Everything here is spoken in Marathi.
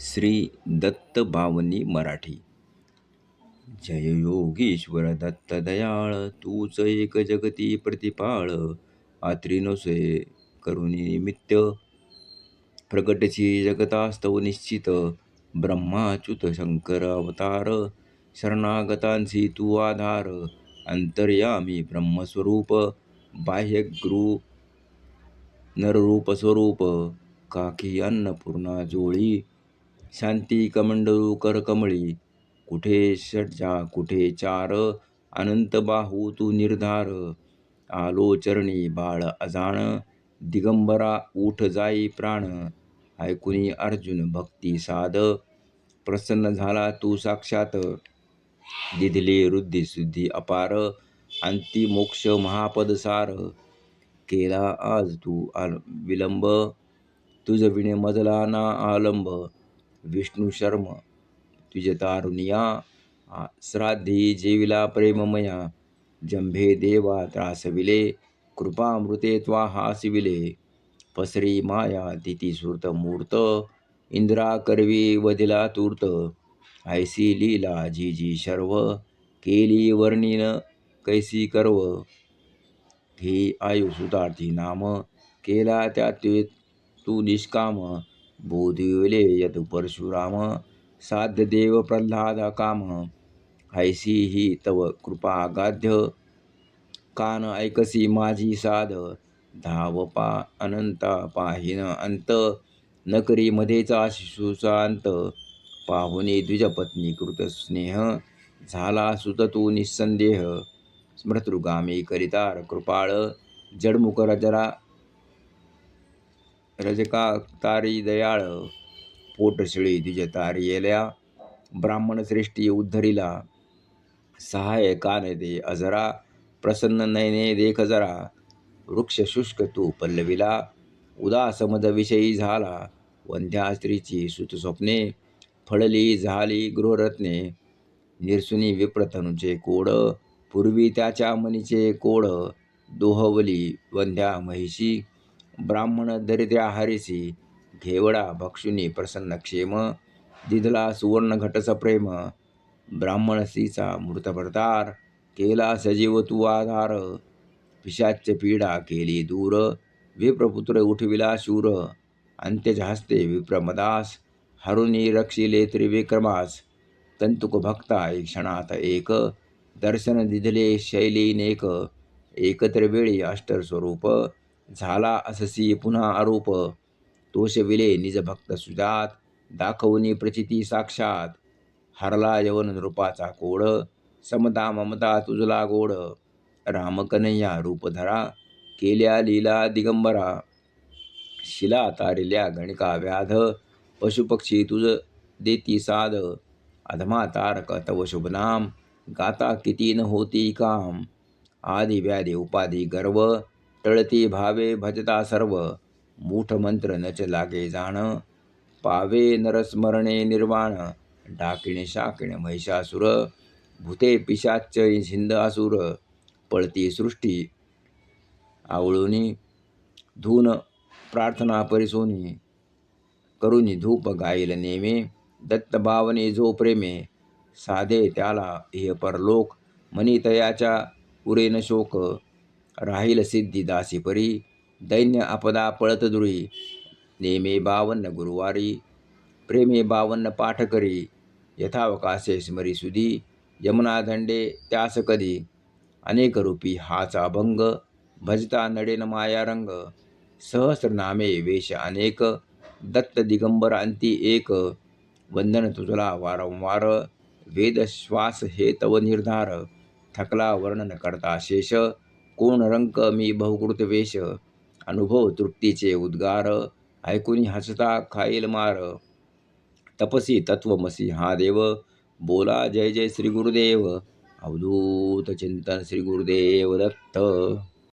श्री दत्त बावनी मराठी. जय योगीश्वर दत्त दयाळ तूच एक जगती प्रतिपाळ आत्री नसे करुणी निमित्त. प्रगटची जगतास्तव निश्चित ब्रह्माच्युत शंकर अवतार. शरणागतांसी तू आधार अंतर्यामी ब्रह्मस्वरूप बाह्यगृ नररूपस्वरूप काकी अन्नपूर्णा जोळी. शांती कमंडलू करकमळी कुठे षटजा कुठे चार अनंत बाहू तू निर्धार. आलो चरणी बाळ अजाण दिगंबरा उठ जाई प्राण. ऐकुनी अर्जुन भक्ती साध प्रसन्न झाला तू साक्षात. दिधली रुद्धी सिद्धी अपार अंती मोक्ष महापद सार. केला आज तू आल विलंब तुझ विणे मजला ना आलंब. विष्णू शर्म तुझे तारुनिया श्राद्धी जीविला प्रेममया जंभे देवा त्रासविले कृपामृते त्वा हासिविले पसरी माया तिथी सुरत मूर्त इंद्रा करवी वदिला तूर्त ऐसी लीला जी जी शर्व केली वर्णिन कैसी कर्व। ही आयु सुतार्थी नाम केला त्या तू निष्काम बोधिवले यद परशुराम साध्य देव प्रल्हाद काम। ऐसी ही तव कृपा गाध्य कान ऐकसी माझी साध। धावपा अनंता पाहिन अंत। नकरी मध्येचा शिशूचा अंत। पाहुणे द्विजपत्नी कृत स्नेह। झाला सुत तू निसंदेह। स्मृतृगामी करितार कृपाळ। जडमुकर जरा रजका तारी दयाळ पोटशिळी द्विज तारी येल्या ब्राह्मण श्रेष्ठी उद्धरीला सहाय कान दे अजरा प्रसन्न नयने देख जरा वृक्ष शुष्क तू पल्लवीला उदास मद विषयी झाला वंध्या स्त्रीची सुत स्वप्ने फळली झाली गृहरत्ने निरसुनी विप्रतनुचे कोड पूर्वी त्याच्या मनीचे कोड दोहवली वंध्या महिषी ब्राह्मण दरिद्र्या हरिसी घेवडा भक्षुनी प्रसन्न क्षेम दिधला सुवर्ण घटस प्रेम ब्राह्मण मृतभरतार केला सजीव तू आधार पिशाच्य पीडा केली दूर विप्रपुत्र उठविला शूर अंत्यज हस्ते विप्रमदास हरुणी रक्षिले त्रिविक्रमास तंतुक भक्ता एक क्षणात एक दर्शन दिधले शैलीनेक एकत्र वेळी अष्टर स्वरूप झाला अससी पुन्हा आरोप. तोषविले निज भक्त सुजात दाखवणी प्रचिती साक्षात. हरला यवन नृपाचा कोड समता ममता तुझला गोड. रामकनय्या रूपधरा केल्या लीला दिगंबरा. शिला तारिल्या गणिका व्याध पशुपक्षी तुझ देती साध. अधमा तारक तव शुभनाम गाता किती न होती काम. आदि व्याधी उपाधी गर्व तळती भावे भजता सर्व मूठ मंत्र नच लागे जाण पावे नरस्मरणे निर्वाण डाकिणे शाकिणे महिषासुर भूते पिशाच झिंद असुर पळती सृष्टी आवळुनी धून प्रार्थना परिसोनी करुनी धूप गाईल नेमे दत्त भावने जो प्रेमे साधे त्याला हे परलोक मनितयाच्या उरेन शोक राहील सिद्धी दासी परी दैन्य आपदा पळत दुरी. नेमे बावन्न गुरुवारी प्रेमे बावन्न पाठ करी. यथावकाशे स्मरी सुधी यमुना धंडे त्यास कधी. अनेक रूपी हाचा अभंग भजता नडेन माया रंग. सहस्रनामे वेश अनेक दत्त दिगंबर अंती एक. वंदन तुझला वारंवार वेद श्वास हे तव निर्धार. थकला वर्णन करता शेष कोण रंक मी बहुकृत वेश अनुभव तृप्तीचे उद्गार ऐकून हसता खाईल मार. तपसी तत्वमसी हा देव बोला जय जय श्री गुरुदेव. अवधूत चिंतन श्री गुरुदेव दत्त.